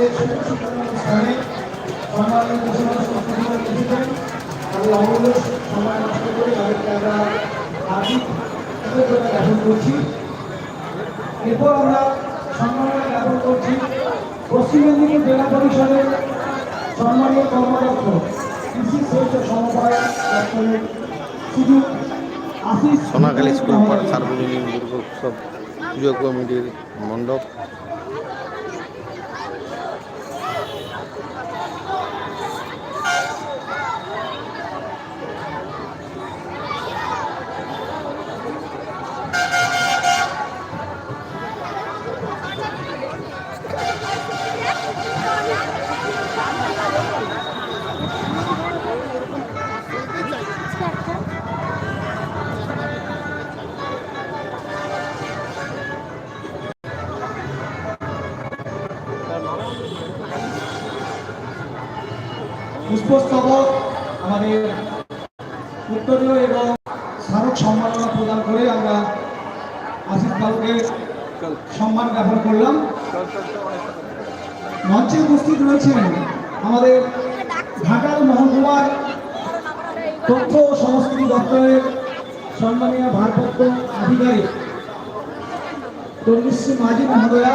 স্থানে সম্মানিত ঘোষণা সংস্কৃতি এসেছেন আমি অমূল্য সময় নষ্ট করে তাদেরকে আমরা আর্থিক কৃতজ্ঞতা জ্ঞাপন করছি এরপর আমরা সম্মাননা জ্ঞাপন করছি পশ্চিম মেদিনীপুর জেলা পরিষদের সম্মানীয় কর্মদক্ষ কৃষি শ্রেষ্ঠ সমবায় দপ্তরের শুধু আশিস সোনাখালী স্কুল পাড় সার্বজনীন দুর্গোৎসব পুজো কমিটির মণ্ডপ পুষ্পস্তবক আমাদের উত্তরীয় এবং স্মারক সম্মাননা প্রদান করে আমরা আশিস বাবুকে সম্মান জ্ঞাপন করলাম। মঞ্চে উপস্থিত রয়েছেন আমাদের ঢাকার মহকুমার তথ্য ও সংস্কৃতি দপ্তরের সম্মানীয় ভারপ্রাপ্ত আধিকারিক তরুশ্রী মাঝি মহোদয়া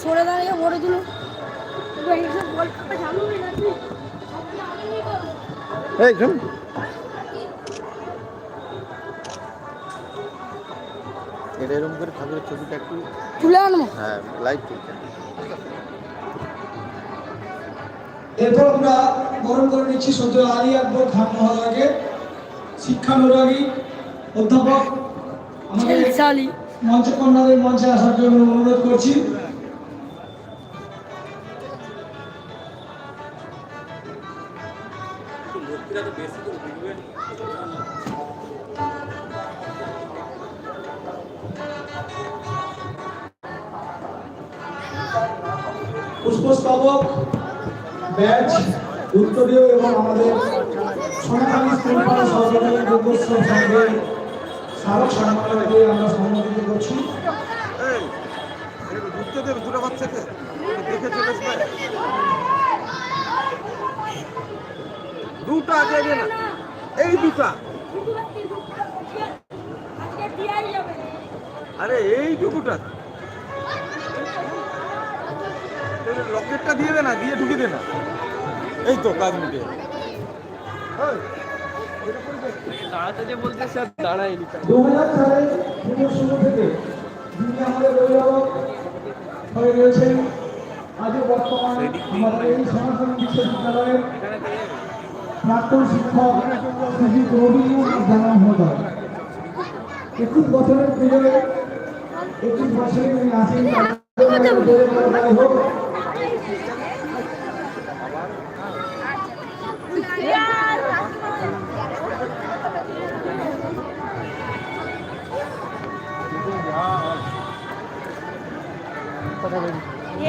সরে দাঁড়িয়ে ভরে দিল। এই শুন এটা এরকম করে ঠাকুরের ছবিটা একটু তুলে আনব? হ্যাঁ লাইভ তুলতে। এরপর আমরা বরণ করে নিচ্ছি সদ্য আলী আকবর খান মহোদয়কে শিক্ষানুরাগী অধ্যাপক। আমাদের চালি মঞ্চকন্যাদের মঞ্চে আসার জন্য অনুরোধ করছি। পুষ্পস্তবক ব্যাচ উত্তরীয় এবং আমাদের সোনাখালী স্কুল পাড়া সহযোগী দুর্গোৎসব সংঘের স্মারক সম্মাননাকে আমরা সম্মানিত করছি। ঢুকতে দেবে দুটো বাচ্চাকে। দেখে চলে দুটা দেবে না। এই দুটা। আরে এই টুকুটা। লকেটটা দিয়ে দে না দিয়ে ঢুকে দে না। এই তো কাজ মিটে দু হাজার সালে পুজোর শুরু থেকে যিনি আমাদের অভিভাবক হয়ে রয়েছেন। আজও বর্তমানে আমাদের এই সনাতন বিশ্ববিদ্যালয়ের প্রাক্তন শিক্ষক শ্রী রবি জানা মহোদয় একুশ বছরের একুশ বছরে উনি আসেন।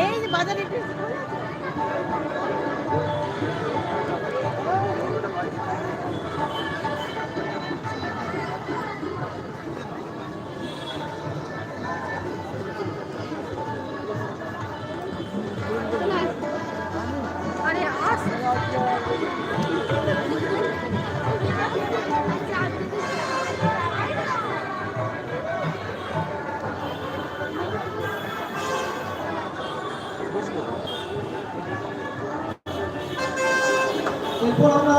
এই বাজারে এরপর আমরা